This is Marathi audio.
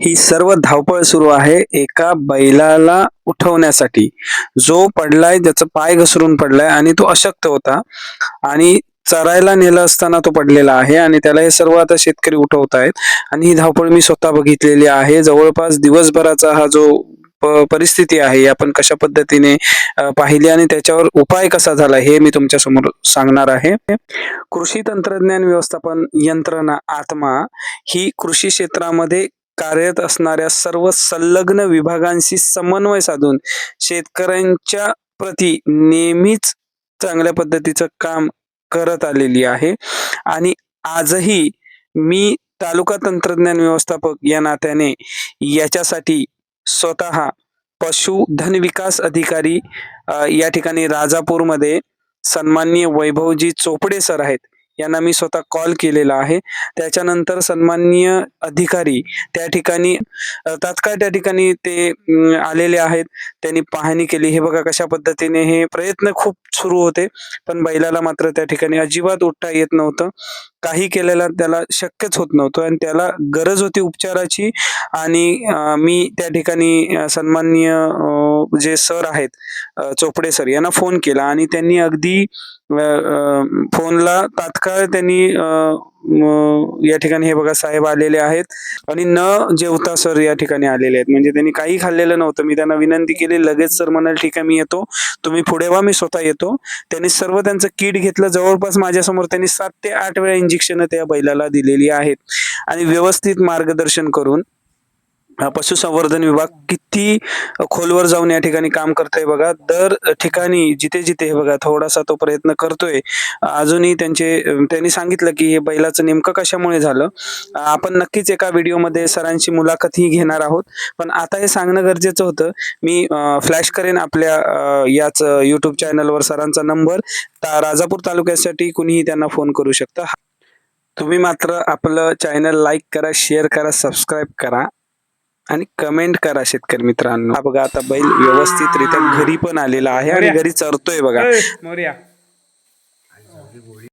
ही सर्व धावपळ सुरू आहे एका बैलाला उठवण्यासाठी. जो पडलाय त्याचा पाय घसरून पडलाय आणि तो अशक्त होता. आणि चरायला नेलं असताना तो पडलेला आहे आणि त्याला हे सर्व आता शेतकरी उठवत आहेत आणि ही धावपळ मी स्वतः बघितलेली आहे. जवळपास दिवसभराचा हा जो परिस्थिती आहे आपण कशा पद्धतीने पाहिली आणि त्याच्यावर उपाय कसा झाला हे मी तुमच्यासमोर सांगणार आहे. कृषी तंत्रज्ञान व्यवस्थापन यंत्रणा आत्मा ही कृषी क्षेत्रामध्ये कार्यरत असणाऱ्या सर्व संलग्न विभागांशी समन्वय साधून शेतकऱ्यांच्या प्रती नेहमीच चांगल्या पद्धतीचं काम करत आलेली आहे. आणि आजही मी तालुका तंत्रज्ञान व्यवस्थापक या नात्याने याच्यासाठी स्वतः पशुधन विकास अधिकारी या ठिकाणी राजापूरमध्ये सन्माननीय वैभवजी चोपडे सर आहेत. यांना मी स्वतः कॉल केलेला आहे. त्याच्यानंतर सन्माननीय अधिकारी त्या ठिकाणी तात्काळ त्या ठिकाणी ते आलेले आहेत. त्यांनी पाहणी केली. हे बघा कशा पद्धतीने हे प्रयत्न खूप सुरू होते. पण बैलाला मात्र त्या ठिकाणी अजिबात उठता येत नव्हतं. काही केलेला त्याला शक्यच होत नव्हतं आणि त्याला गरज होती उपचाराची. आणि मी त्या ठिकाणी सन्माननीय जे सर आहेत चोपडे सर यांना फोन केला आणि त्यांनी अगदी फोनला तात्काळ त्यांनी या ठिकाणी हे बघा साहेब आलेले आहेत आणि न जेवता सर या ठिकाणी आलेले आहेत. म्हणजे त्यांनी काही खाल्लेलं नव्हतं. मी त्यांना विनंती केली लगेच सर म्हणाल ठीक आहे मी येतो. तुम्ही पुढे वा मी स्वतः येतो. त्यांनी सर्व त्यांचं किट घेतलं. जवळपास माझ्यासमोर त्यांनी सात ते आठ वेळा इंजेक्शन त्या बैलाला दिलेली आहेत. आणि व्यवस्थित मार्गदर्शन करून पशुसंवर्धन विभाग किती खोलवर जाऊन या ठिकाणी काम करतोय बघा. दर ठिकाणी जिथे जिथे हे बघा थोडासा तो प्रयत्न करतोय. अजूनही त्यांचे त्यांनी सांगितलं की हे बैलाचं नेमकं कशामुळे झालं? आपण नक्कीच एका व्हिडिओमध्ये सरांची मुलाखत ही घेणार आहोत. पण आता हे सांगणं गरजेचं होतं. मी फ्लॅश करेन आपल्या याच युट्यूब चॅनलवर सरांचा नंबर. ता राजापूर तालुक्यासाठी कुणीही त्यांना फोन करू शकता. तुम्ही मात्र आपलं चॅनल लाईक करा शेअर करा सबस्क्राईब करा. आणि कमेंट करा शेतकरी मित्रांनो. हा बघा आता बैल व्यवस्थितरित्या घरी पण आलेला आहे आणि घरी चरतोय बघा. मोर्या.